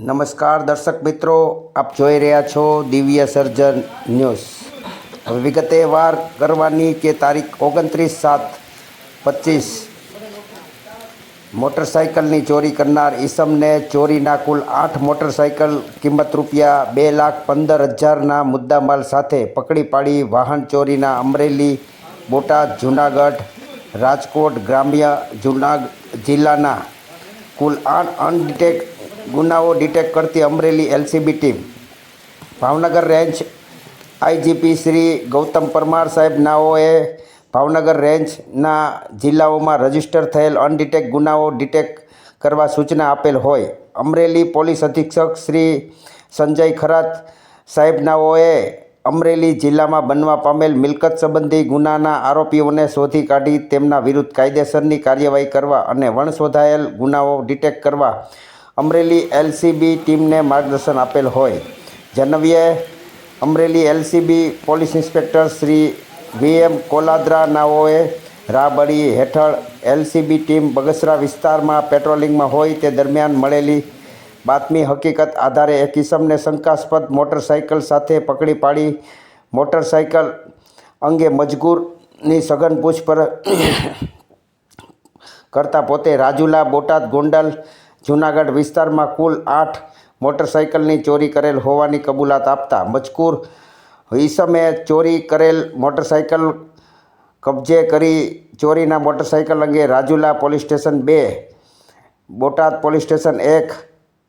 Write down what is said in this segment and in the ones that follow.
નમસ્કાર દર્શક મિત્રો, આપ જોઈ રહ્યા છો દિવ્ય સર્જન ન્યૂઝ. હવે વિગતે વાર કરવાની કે તારીખ ઓગણત્રીસ સાત પચીસ. મોટરસાઇકલની ચોરી કરનાર ઈસમને ચોરીના કુલ આઠ મોટરસાઇકલ કિંમત રૂપિયા બે લાખ પંદર હજારના મુદ્દામાલ સાથે પકડી પાડી વાહન ચોરીના અમરેલી, બોટાદ, જૂનાગઢ, રાજકોટ, ગ્રામ્ય જૂના જિલ્લાના કુલ આઠ અનડિટેક ગુનાઓ ડિટેક્ટ કરતી Amreli LCB team Bhavnagar range IGP Shri Gautam Parmar સાહેબ નાઓએ ભાવનગર રેન્જના જિલ્લાઓમાં રજિસ્ટર થયેલ અનડિટેક ગુનાઓ ડિટેક્ટ કરવા સૂચના આપેલ હોય. અમરેલી પોલીસ અધિક્ષક શ્રી સંજય ખરાત સાહેબનાઓએ અમરેલી જિલ્લામાં બનવા પામેલ મિલકત સંબંધી ગુનાના આરોપીઓને શોધી કાઢી તેમના વિરુદ્ધ કાયદેસરની કાર્યવાહી કરવા અને વણશોધાયેલ ગુનાઓ ડિટેક્ટ કરવા અમરેલી એલસીબી ટીમને માર્ગદર્શન આપેલ હોય. જનવીએ Amreli LCB police inspector Shri VM Koladra નાઓએ રાબડી હેઠળ એલસીબી ટીમ બગસરા વિસ્તારમાં પેટ્રોલિંગમાં હોય તે દરમિયાન મળેલી બાતમી હકીકત આધારે એક કિસમને શંકાસ્પદ મોટરસાઇકલ સાથે પકડી પાડી મોટરસાઇકલ અંગે મજગૂરની સઘન પૂછપરછ કરતાં પોતે રાજુલા બોટાદ ગોંડલ જૂનાગઢ વિસ્તારમાં કુલ આઠ મોટરસાઇકલની ચોરી કરેલ હોવાની કબૂલાત આપતા મજકૂર ઈસમે ચોરી કરેલ મોટરસાઇકલ કબજે કરી ચોરીના મોટરસાઇકલ અંગે રાજુલા પોલીસ સ્ટેશન બે, બોટાદ પોલીસ સ્ટેશન એક,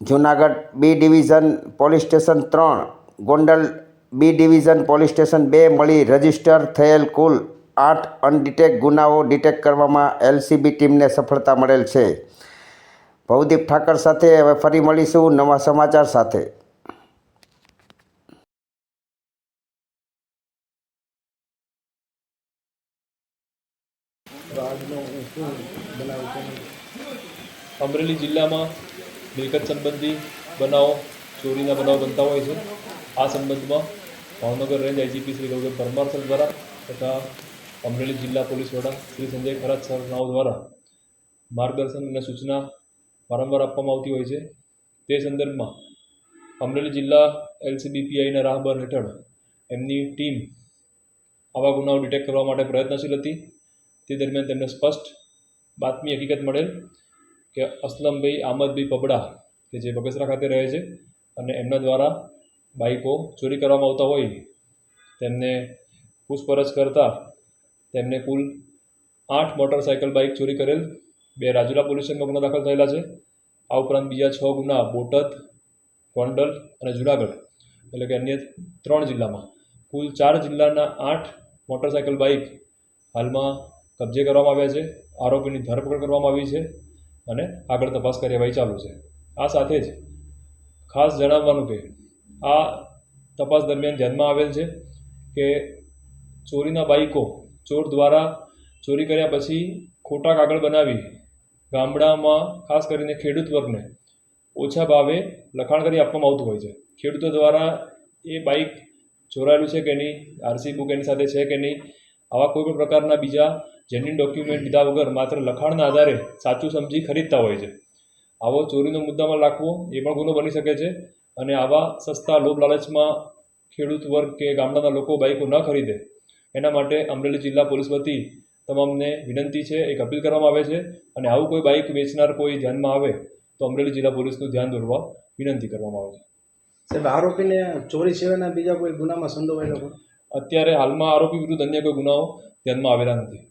Junagadh B division police station ત્રણ, Gondal B division police station બે મળી રજિસ્ટર થયેલ કુલ આઠ અનડિટેક ગુનાઓ ડિટેક્ટ કરવામાં એલસીબી ટીમને સફળતા મળેલ છે. ભવદીપ ઠાકર સાથે હવે ફરી મળીશું નવા સમાચાર સાથે. અમરેલી જિલ્લામાં મિલકત સંબંધી બનાવો, ચોરીના બનાવો બનતા હોય છે. આ સંબંધમાં Bhavnagar range IGP Shri Gautam Parmar sir દ્વારા તથા અમરેલી જિલ્લા પોલીસ વડા શ્રી સંજય ખરાત સર દ્વારા માર્ગદર્શન અને સૂચના વારંવાર આપવામાં આવતી હોય છે. તે સંદર્ભમાં અમરેલી જિલ્લા એલસીબીપીઆઈના રાહબર હેઠળ એમની ટીમ આવા ગુનાઓ ડિટેક્ટ કરવા માટે પ્રયત્નશીલ હતી. તે દરમિયાન તેમને સ્પષ્ટ બાતમી હકીકત મળેલ કે અસલમભાઈ આમદભાઈ પબડા, કે જે બગસરા ખાતે રહે છે અને એમના દ્વારા બાઇકો ચોરી કરવામાં આવતા હોય, તેમને પૂછપરછ કરતાં તેમને કુલ આઠ મોટરસાયકલ બાઇક ચોરી કરેલ બે રાજુલા પોલીસ સ્ટેશનમાં ગુના દાખલ થયેલા છે. આ ઉપરાંત બીજા છ ગુના બોટાદ ગોંડલ અને જુનાગઢ. એટલે કે અન્ય ત્રણ જિલ્લામાં. કુલ ચાર જિલ્લાના આઠ મોટરસાયકલ બાઇક હાલમાં કબજે કરવામાં આવ્યા છે. આરોપીની ધરપકડ કરવામાં આવી છે અને આગળ તપાસ કાર્યવાહી ચાલુ છે. આ સાથે જ ખાસ જણાવવાનું કે આ તપાસ દરમિયાન ધ્યાનમાં આવેલ છે કે ચોરીના બાઈકો ચોર દ્વારા ચોરી કર્યા પછી ખોટા કાગળ બનાવી, ગામડામાં ખાસ કરીને ખેડૂત વર્ગને ઓછા ભાવે લખાણ કરી આપવામાં આવતું હોય છે. ખેડૂતો દ્વારા એ બાઈક ચોરાયેલું છે કે નહીં આરસી બુક એની સાથે છે કે નહીં, આવા કોઈ પણ પ્રકારના બીજા જેન્યુન ડોક્યુમેન્ટ લીધા વગર માત્ર લખાણના આધારે સાચું સમજી ખરીદતા હોય છે. આવો ચોરીનો મુદ્દામાં રાખવો એ પણ ગુનો બની શકે છે અને આવા સસ્તા લોભ લાલચમાં ખેડૂત વર્ગ કે ગામડાના લોકો બાઈકો ન ખરીદે. એના માટે અમરેલી જિલ્લા પોલીસ વતી તમામને વિનંતી છે એક અપીલ કરવામાં આવે છે અને આવું કોઈ બાઇક વેચનાર કોઈ ધ્યાનમાં આવે તો અમરેલી જિલ્લા પોલીસનું ધ્યાન દોરવા વિનંતી કરવામાં આવે છે. સાહેબ આરોપીને ચોરી સિવાયના બીજા કોઈ ગુનામાં સંડોવાયેલો અત્યારે હાલમાં આરોપી વિરુદ્ધ અન્ય કોઈ ગુનાઓ ધ્યાનમાં આવેલા નથી.